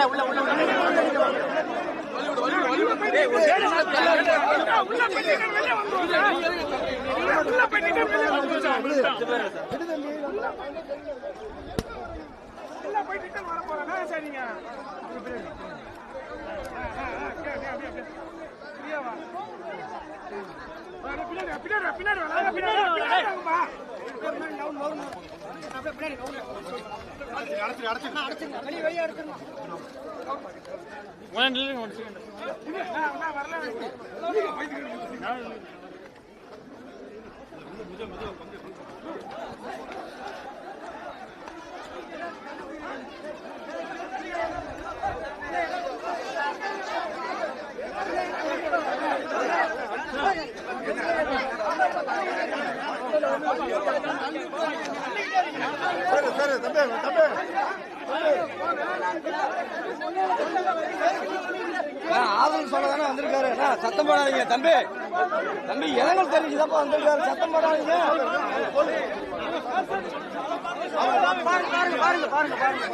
அண்ணா உள்ள உள்ள உள்ள போயிட்டு வர போறாங்க சரிங்க பின்னாடி பின்னாடி பின்னாடி பின்னாடி வா, பின்னாடி வாங்கப்பா. நான் நான் வரல சரி சரி தம்பி தம்பி ஆதரவு சொல்ல தானே வந்திருக்காரு சத்தம் போடாதீங்க தம்பி. தம்பி இளங்கல் தெரிவிச்சுதாப்பா வந்திருக்காரு. சத்தம் போடாதீங்க. பாருங்க பாருங்க பாருங்க பாருங்க.